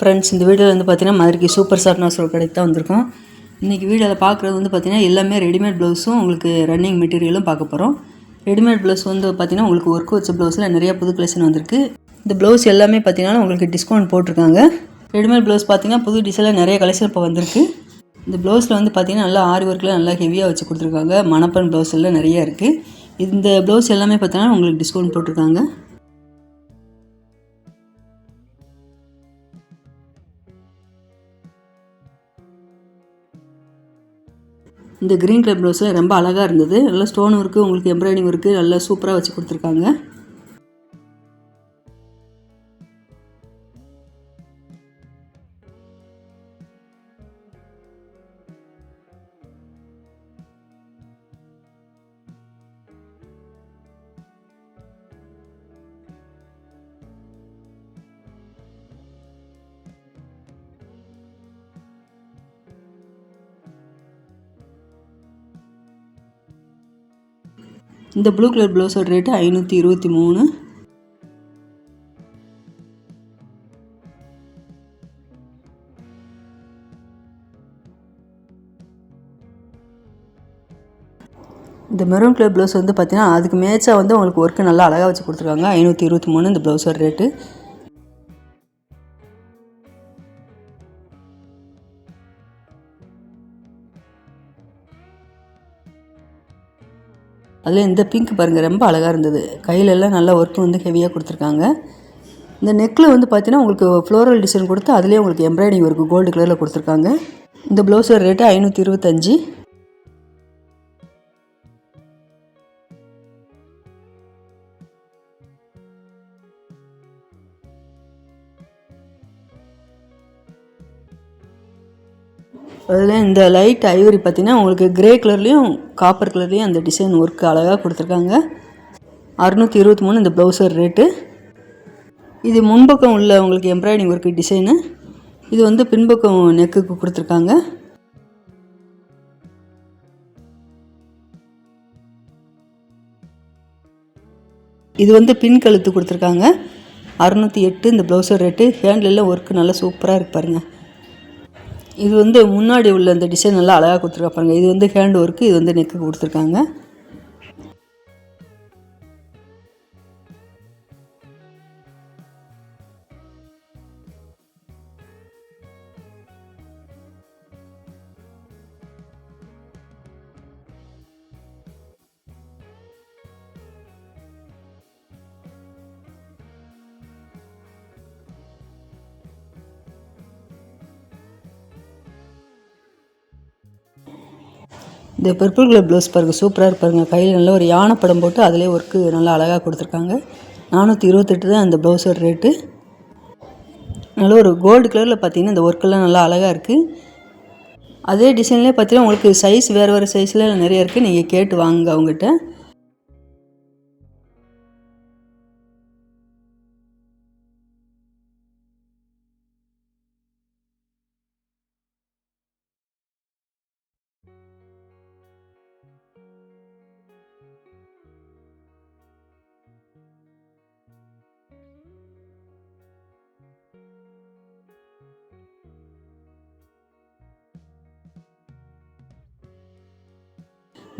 Friends இந்த வீடியோவில் வந்து பார்த்தீங்கன்னா மதுரைக்கு சூப்பர் சார்னா ஒரு கடைக்கு தான் வந்திருக்கோம். இன்றைக்கி வீடியோவில் பார்க்குறது வந்து பார்த்திங்கன்னா எல்லாமே ரெடிமேட் ப்ளவுஸும் உங்களுக்கு ரன்னிங் மெட்டீரியலும் பார்க்க போகிறோம் ரெடிமேட் ப்ளவுஸ் வந்து பார்த்திங்கன்னா உங்களுக்கு ஒர்க் வச்ச ப்ளவுஸில் நிறைய புது கலெக்ஷன் வந்திருக்கு. இந்த ப்ளவுஸ் எல்லாமே பார்த்தீங்கன்னா உங்களுக்கு டிஸ்கவுண்ட் போட்டிருக்காங்க. ரெடிமேட் ப்ளவுஸ் பார்த்தீங்கன்னா புது டிசைனில் நிறைய கலெக்ஷன் இப்போ வந்திருக்கு. இந்த ப்ளவுஸில் வந்து பார்த்திங்கன்னா நல்லா ஆரி ஒர்க்கில் நல்லா ஹெவியாக வச்சு கொடுத்துருக்காங்க. மணப்பன் ப்ளவுஸ் எல்லாம் நிறையா இருக்குது இந்த ப்ளவுஸ் எல்லாமே பார்த்தீங்கன்னா உங்களுக்கு டிஸ்கவுண்ட் போட்டிருக்காங்க. இந்த க்ரீன் கலர் ப்ளவுஸில் ரொம்ப அழகாக இருந்தது. நல்லா ஸ்டோனும் இருக்குது உங்களுக்கு எம்ப்ராய்டிங் இருக்குது நல்லா சூப்பராக வச்சு கொடுத்துருக்காங்க. இந்த ப்ளூ கலர் ப்ளவுஸோட ரேட்டு ஐநூற்றி இருபத்தி மூணு. இந்த மெரூன் கலர் ப்ளவுஸ் வந்து பார்த்தீங்கன்னா அதுக்கு மேட்சாக வந்து உங்களுக்கு ஒர்க்கு நல்லா அழகாக வச்சு கொடுத்துருக்காங்க. ஐநூற்றி இருபத்தி மூணு இந்த ப்ளவுஸோட ரேட்டு அதில் இந்த பிங்க் பாருங்கள் ரொம்ப அழகாக இருந்தது. கையிலெல்லாம் நல்லா ஒர்க் வந்து ஹெவியாக கொடுத்துருக்காங்க. இந்த நெக்கில் வந்து பார்த்தீங்கன்னா உங்களுக்கு ஃப்ளோரல் டிசைன் கொடுத்து அதுலேயே உங்களுக்கு எம்ப்ராய்டிங் ஒர்க்கு கோல்டு கலரில் கொடுத்துருக்காங்க. இந்த ப்ளவுஸோட ரேட்டு ஐநூற்றி இருபத்தஞ்சி. அதில் இந்த லைட் ஐவரி பார்த்தீங்கன்னா உங்களுக்கு கிரே கலர்லேயும் காப்பர் கலர்லேயும் அந்த டிசைன் ஒர்க் அழகாக கொடுத்துருக்காங்க. அறுநூற்றி இருபத்தி மூணு இந்த ப்ளவுஸர் ரேட்டு இது முன்பக்கம் உள்ள உங்களுக்கு எம்ப்ராய்டிங் ஒர்க்கு டிசைனு இது வந்து பின்பக்கம் நெக்குக்கு கொடுத்துருக்காங்க. இது வந்து பின் கழுத்து கொடுத்துருக்காங்க. அறுநூற்றி எட்டு இந்த ப்ளவுஸர் ரேட்டு ஹேண்ட்லெல்லாம் ஒர்க்கு நல்லா சூப்பராக இருக்கு பாருங்கள் இது வந்து முன்னாடி உள்ள அந்த டிசைன் நல்லா அழகாக கொடுத்துருக்கா பாருங்கள் இது வந்து ஹேண்ட் ஒர்க்கு இது வந்து நெக்கு கொடுத்துருக்காங்க. இந்த பர்பிள் கலர் ப்ளவுஸ் பாருங்கள் சூப்பராக இருப்பாருங்க. கையில் நல்ல ஒரு யானை படம் போட்டு அதிலே ஒர்க்கு நல்லா அழகாக கொடுத்துருக்காங்க. நானூற்றி இருபத்தெட்டு தான் அந்த ப்ளவுஸோட ரேட்டு நல்ல ஒரு கோல்டு கலரில் பார்த்தீங்கன்னா இந்த ஒர்க்கெல்லாம் நல்லா அழகாக இருக்குது அதே டிசைன்லேயே பார்த்தீங்கன்னா உங்களுக்கு சைஸ் வேறு வேறு சைஸில் நிறைய இருக்குது நீங்கள் கேட்டு வாங்க அவங்ககிட்ட.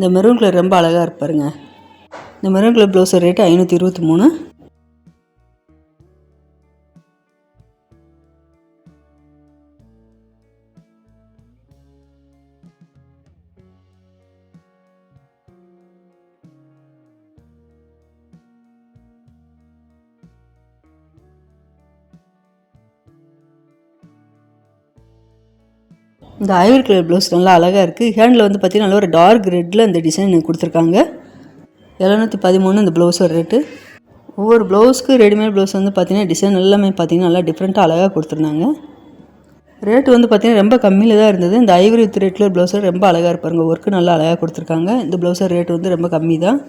இந்த மெரூன் கலர் ரொம்ப அழகாக இருப்பாருங்க இந்த மெரூன் கலர் ப்ளவுஸ் ரேட்டு ஐநூற்றி இருபத்தி மூணு. இந்த ஐவரி கலர் ப்ளவுஸ் நல்லா அழகாக இருக்குது ஹேண்டில் வந்து பார்த்திங்கன்னா நல்ல ஒரு டார்க் ரெட்டில் இந்த டிசைன் கொடுத்துருக்காங்க. எழுநூற்றி பதிமூணு இந்த ப்ளவுஸோட ரேட்டு ஒவ்வொரு ப்ளவுஸ்க்கு ரெடிமேட் ப்ளவுஸ் வந்து பார்த்திங்கன்னா டிசைன் எல்லாமே பார்த்திங்கன்னா நல்லா டிஃப்ரெண்ட்டாக அழகாக கொடுத்துருந்தாங்க. ரேட்டு வந்து பார்த்திங்கன்னா ரொம்ப கம்மியில் தான் இருந்தது. இந்த ஐவரி வித் ரேட்டில் ப்ளவுஸர் ரொம்ப அழகாக இருப்பாருங்க ஒர்க்கு நல்லா அழகாக கொடுத்துருக்காங்க. இந்த ப்ளவுஸர் ரேட்டு வந்து ரொம்ப கம்மி தான்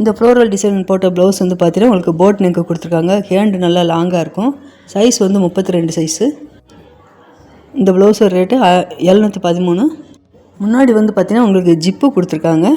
இந்த ஃப்ளோரல் டிசைன் போட்ட ப்ளவுஸ் வந்து பார்த்தீங்கன்னா உங்களுக்கு போட் நெக்கு கொடுத்துருக்காங்க. ஹேண்டு நல்லா லாங்காக இருக்கும். சைஸ் வந்து முப்பத்தி ரெண்டு சைஸு இந்த ப்ளவுஸோட ரேட்டு எழுநூற்றி பதிமூணு. முன்னாடி வந்து பார்த்தீங்கன்னா உங்களுக்கு ஜிப்பு கொடுத்துருக்காங்க.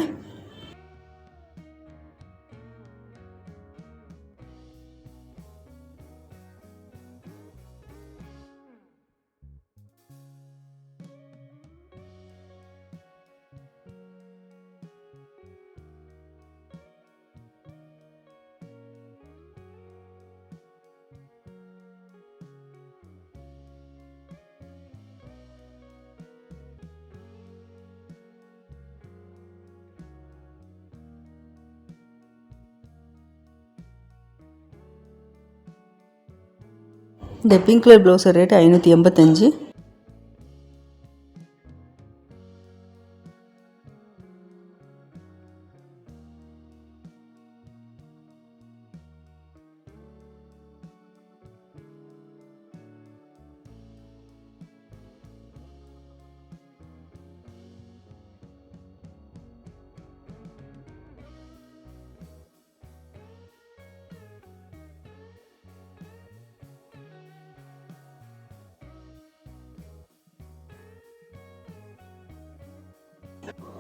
இந்த பிங்க் கலர் ப்ளவுஸோட ரேட்டு ஐநூற்றி எண்பத்தஞ்சு.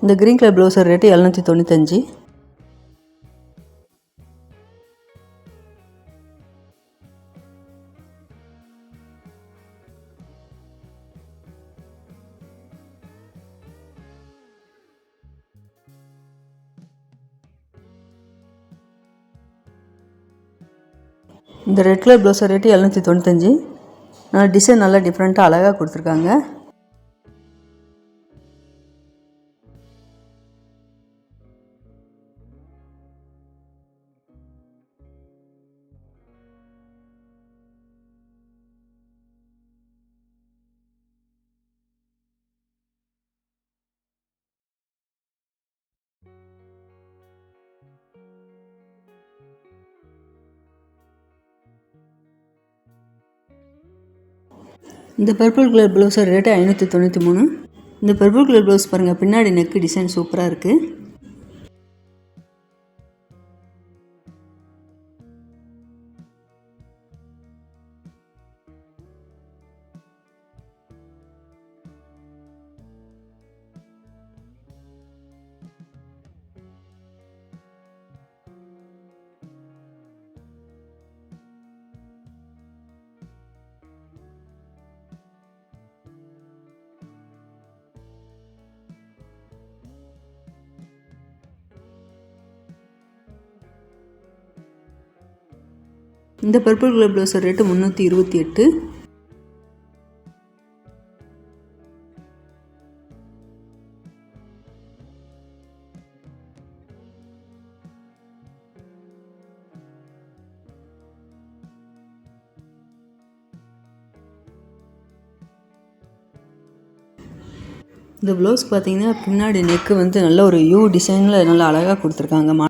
இந்த க்ரீன் கலர் ப்ளவுஸர் ரேட்டு எழுநூற்றி தொண்ணூத்தஞ்சு. இந்த ரெட் கலர் ப்ளவுஸர் ரேட்டு எழுநூற்றி தொண்ணூத்தஞ்சு. டிசைன் நல்லா டிஃப்ரெண்ட்டாக அழகாக கொடுத்துருக்காங்க. இந்த பர்பிள் கலர் ப்ளவுஸோட ரேட்டு ஐநூற்றி தொண்ணூற்றி மூணு. இந்த பர்பிள் கலர் ப்ளவுஸ் பாருங்கள் பின்னாடி நெக்கு டிசைன் சூப்பராக இருக்குது இந்த பர்பிள் கலர் ப்ளவுஸோட ரேட்டு முந்நூற்றி இருபத்தி எட்டு. இந்த ப்ளவுஸ் பார்த்தீங்கன்னா பின்னாடி நெக்கு வந்து நல்ல ஒரு யூ டிசைனில் நல்லா அழகாக கொடுத்துருக்காங்க.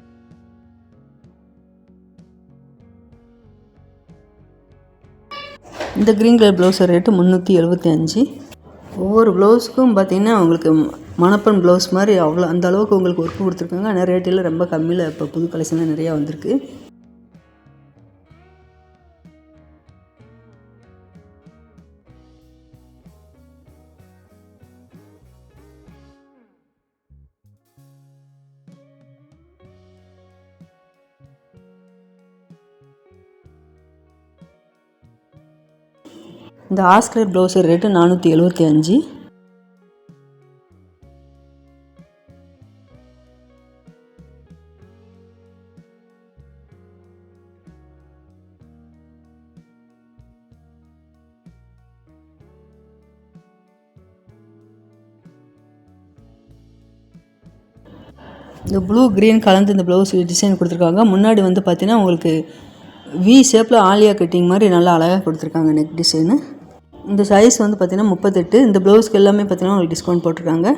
இந்த க்ரீன் கலர் ப்ளவுஸோட ரேட்டு முந்நூற்றி எழுபத்தி அஞ்சு. ஒவ்வொரு ப்ளவுஸுக்கும் பார்த்தீங்கன்னா உங்களுக்கு மணப்பன் ப்ளவுஸ் மாதிரி அவ்வளோ அந்த அளவுக்கு உங்களுக்கு ஒர்க் கொடுத்துருக்காங்க. ஆனால் ரேட்டெல்லாம் ரொம்ப கம்மியில் இப்போ புது கலெக்ஷன்லாம் நிறையா வந்திருக்கு. இந்த ஆஸ்கர் ப்ளவுஸு ரேட்டு நானூற்றி எழுபத்தி அஞ்சு. இந்த ப்ளூ க்ரீன் கலந்து இந்த ப்ளவுஸ் டிசைன் கொடுத்துருக்காங்க. முன்னாடி வந்து பார்த்தீங்கன்னா உங்களுக்கு வி ஷேப்பில் ஆலியா கட்டிங் மாதிரி நல்லா அழகாக கொடுத்துருக்காங்க நெக் டிசைனு இந்த சைஸ் வந்து பார்த்தீங்கன்னா முப்பத்தெட்டு. இந்த ப்ளவுஸ்க்கு எல்லாமே பார்த்தீங்கன்னா உங்களுக்கு டிஸ்கவுண்ட் போட்டிருக்காங்க.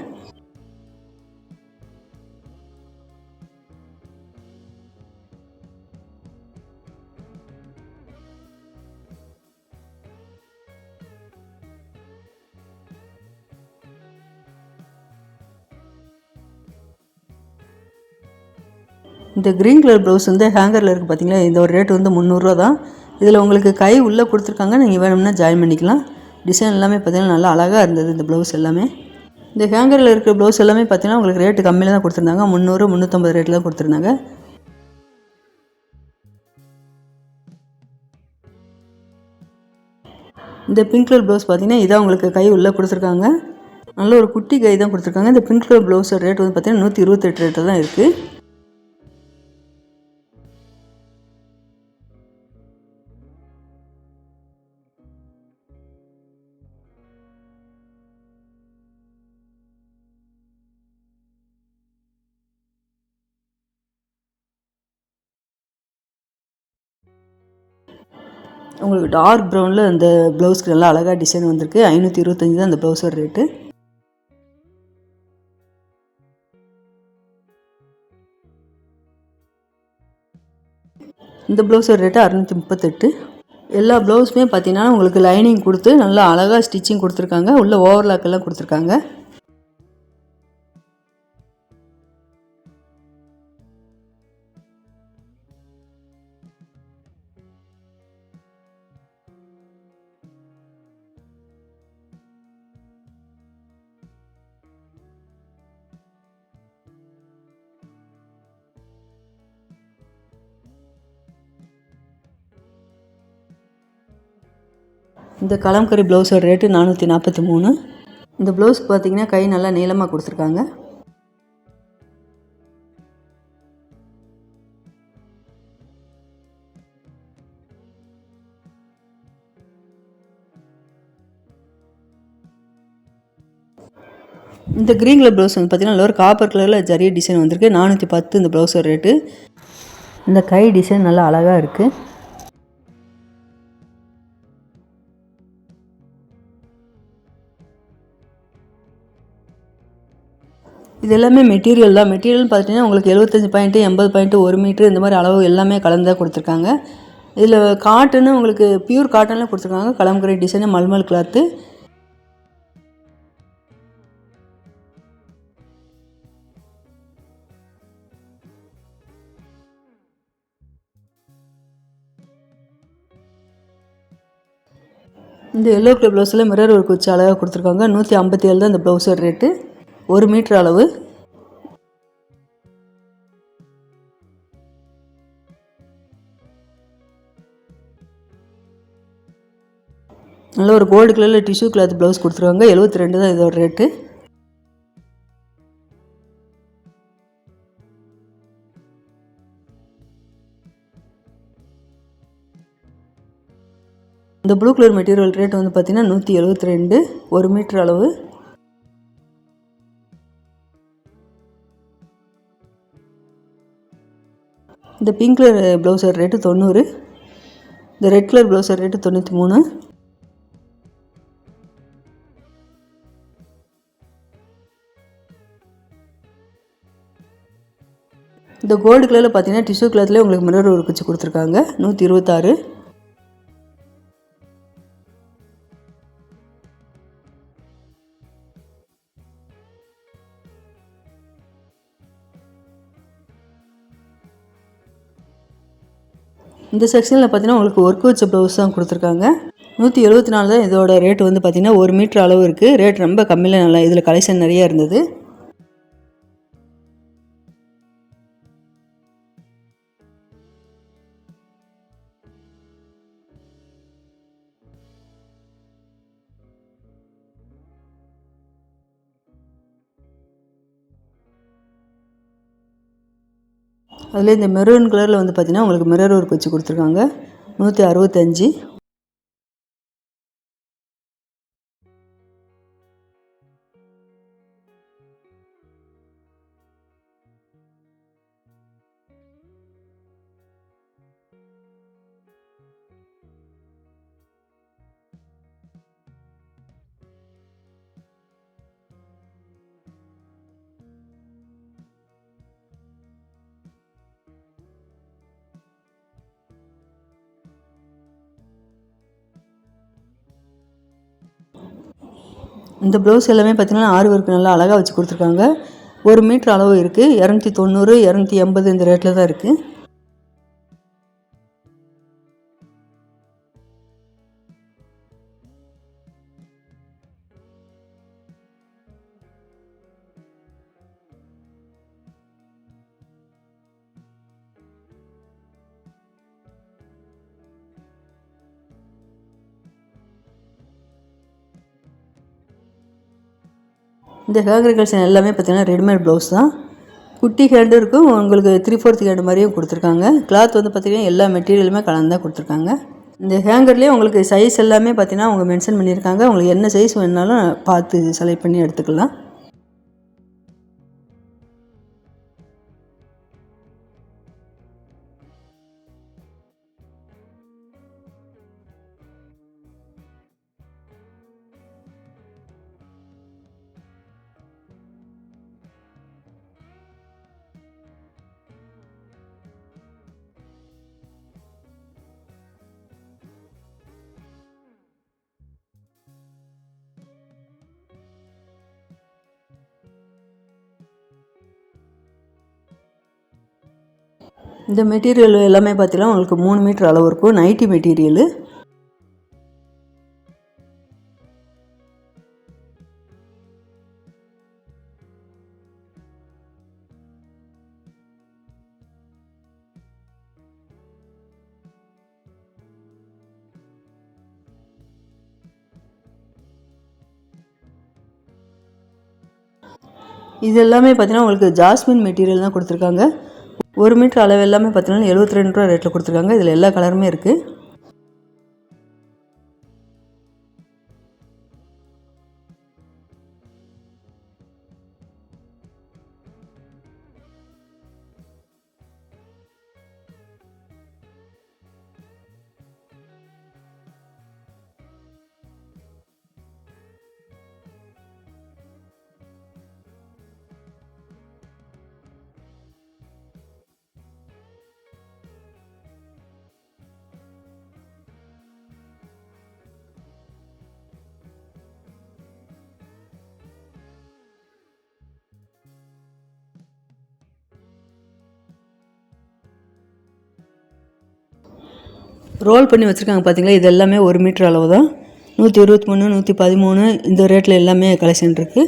இந்த க்ரீன் கலர் ப்ளவுஸ் வந்து ஹேங்கரில் இருக்குது பார்த்தீங்களா இந்த ஒரு ரேட் வந்து முந்நூறுரூவா தான். இதில் உங்களுக்கு கை உள்ளே கொடுத்துருக்காங்க நீங்கள் வேணும்னா ஜாயின் பண்ணிக்கலாம். டிசைன் எல்லாமே பார்த்தீங்கன்னா நல்லா அழகாக இருந்தது இந்த ப்ளவுஸ் எல்லாமே. இந்த ஹேங்கரில் இருக்கிற ப்ளவுஸ் எல்லாமே பார்த்தீங்கன்னா உங்களுக்கு ரேட்டு கம்மியில் தான் கொடுத்துருந்தாங்க. முந்நூறு முந்நூற்றம்பது ரேட்டில் தான் கொடுத்துருந்தாங்க. இந்த பிங்க் கலர் ப்ளவுஸ் பார்த்தீங்கன்னா இதான் உங்களுக்கு கை உள்ளே கொடுத்துருக்காங்க. நல்ல ஒரு குட்டி கை தான் கொடுத்துருக்காங்க. இந்த பிங்க் கலர் ப்ளவுஸோட ரேட் வந்து பார்த்தீங்கன்னா நூற்றி இருபத்தெட்டு ரேட்டில் தான் இருக்குது உங்களுக்கு டார்க் ப்ரௌனில் அந்த ப்ளவுஸ்க்கு நல்லா அழகாக டிசைன் வந்திருக்கு. ஐநூற்றி இருபத்தஞ்சி தான் அந்த ப்ளவுஸோட ரேட்டு இந்த ப்ளவுஸோட ரேட்டு அறநூற்றி முப்பத்தெட்டு. எல்லா ப்ளவுஸுமே பார்த்தீங்கன்னா உங்களுக்கு லைனிங் கொடுத்து நல்லா அழகாக ஸ்டிச்சிங் கொடுத்துருக்காங்க. உள்ள ஓவர்லாக்கெல்லாம் கொடுத்துருக்காங்க. இந்த கலம்கரி ப்ளவுஸோட ரேட்டு நானூற்றி நாற்பத்தி மூணு. இந்த ப்ளவுஸ்க்கு பார்த்தீங்கன்னா கை நல்லா நீளமாக கொடுத்துருக்காங்க. இந்த க்ரீன் கலர் ப்ளவுஸ் வந்து பார்த்தீங்கன்னா ஒரு காப்பர் கலரில் ஜரிய டிசைன் வந்திருக்கு. நானூற்றி பத்து இந்த ப்ளவுஸோட ரேட்டு இந்த கை டிசைன் நல்லா அழகாக இருக்குது இது எல்லாமே மெட்டீரியல் தான். மெட்டீரியல்னு பார்த்தீங்கன்னா உங்களுக்கு எழுபத்தஞ்சி பாயிண்ட்டு எண்பது பாயிண்ட்டு ஒரு மீட்ரு இந்த மாதிரி அளவு எல்லாமே கலந்து கொடுத்துருக்காங்க. இதில் காட்டனு உங்களுக்கு பியூர் காட்டனில் கொடுத்துருக்காங்க. கலம்கரை டிசைனு மல்மல் கிளாத்து இந்த எல்லோ கலர் ப்ளவுஸில் மிரர் ஒர்க் வச்சு அழகாக கொடுத்துருக்காங்க. நூற்றி ஐம்பத்தி ஏழு தான் இந்த ப்ளவுஸோட ரேட்டு ஒரு மீட்ரு அளவு. நல்ல ஒரு கோல்டு கலரில் டிஷ்யூ கிளாத் ப்ளவுஸ் கொடுத்துருவாங்க எழுபத்தி ரெண்டு தான் இதோட ரேட்டு இந்த ப்ளூ கலர் மெட்டீரியல் ரேட் வந்து பார்த்தீங்கன்னா நூற்றி எழுபத்தி ரெண்டு ஒரு மீட்டர் அளவு. இந்த பிங்க் கலர் ப்ளவுஸர் ரேட்டு தொண்ணூறு. இந்த ரெட் கலர் ப்ளவுஸர் ரேட்டு தொண்ணூற்றி மூணு. இந்த கோல்டு கலரில் பார்த்தீங்கன்னா டிஷ்யூ கலர்லேயே உங்களுக்கு மிரர் ஒரு குச்சி கொடுத்துருக்காங்க. நூற்றி இருபத்தாறு. இந்த செக்ஷனில் பார்த்தீங்கன்னா உங்களுக்கு ஒர்க் வச்ச ப்ளவுஸ் தான் கொடுத்துருக்காங்க. நூற்றி எழுபத்தி நாலு தான் இதோட ரேட் வந்து பார்த்தீங்கன்னா ஒரு மீட்டர் அளவு இருக்குது ரேட் ரொம்ப கம்மியில் நல்லா இதில் கலெக்ஷன் நிறைய இருந்தது. அதில் இந்த மெரூன் கலரில் வந்து பார்த்திங்கன்னா உங்களுக்கு மிரர் ஒர்க் வச்சு கொடுத்துருக்காங்க. நூற்றி அறுபத்தஞ்சி. இந்த ப்ளவுஸ் எல்லாமே பார்த்திங்கன்னா ஆறு ஒர்க் நல்லா அழகாக வச்சு கொடுத்துருக்காங்க. ஒரு மீட்டர் அளவு இருக்குது இரநூத்தி தொண்ணூறு இரநூத்தி எண்பது இந்த ரேட்டில் தான் இருக்குது இந்த ஹேங்கர் கலெக்ஷன் எல்லாமே பார்த்திங்கன்னா ரெடிமேட் ப்ளவுஸ் தான். குட்டி ஹேண்டும் இருக்கும். உங்களுக்கு த்ரீ ஃபோர்த் ஹேண்டு மாதிரியும் கொடுத்துருக்காங்க. கிளாத் வந்து பார்த்திங்கன்னா எல்லா மெட்டீரியலுமே கலந்து தான் கொடுத்துருக்காங்க. இந்த ஹேங்கர்லேயே உங்களுக்கு சைஸ் எல்லாமே பார்த்தீங்கன்னா அவங்க மென்ஷன் பண்ணியிருக்காங்க. உங்களுக்கு என்ன சைஸ் வேணுனாலும் பார்த்து செலக்ட் பண்ணி எடுத்துக்கலாம். இந்த மெட்டீரியல் எல்லாமே பார்த்தீங்கன்னா உங்களுக்கு மூணு மீட்டர் அளவு இருக்கும். Nightie material. இது எல்லாமே பார்த்தீங்கன்னா உங்களுக்கு ஜாஸ்மின் மெட்டீரியல் தான் கொடுத்துருக்காங்க. ஒரு மீட்டர் அளவு எல்லாமே பார்த்தீங்கன்னா எழுபத்தி ரெண்டு ரூபா ரேட்டில் கொடுத்துருக்காங்க. இதில் எல்லா கலருமே இருக்குது ரோல் பண்ணி வச்சுருக்காங்க பார்த்தீங்களா இது எல்லாமே ஒரு மீட்டர் அளவு தான் நூற்றி இருபத்தி மூணு நூற்றி பதிமூணு இந்த ரேட்டில் எல்லாமே கலெக்ஷன் இருக்குது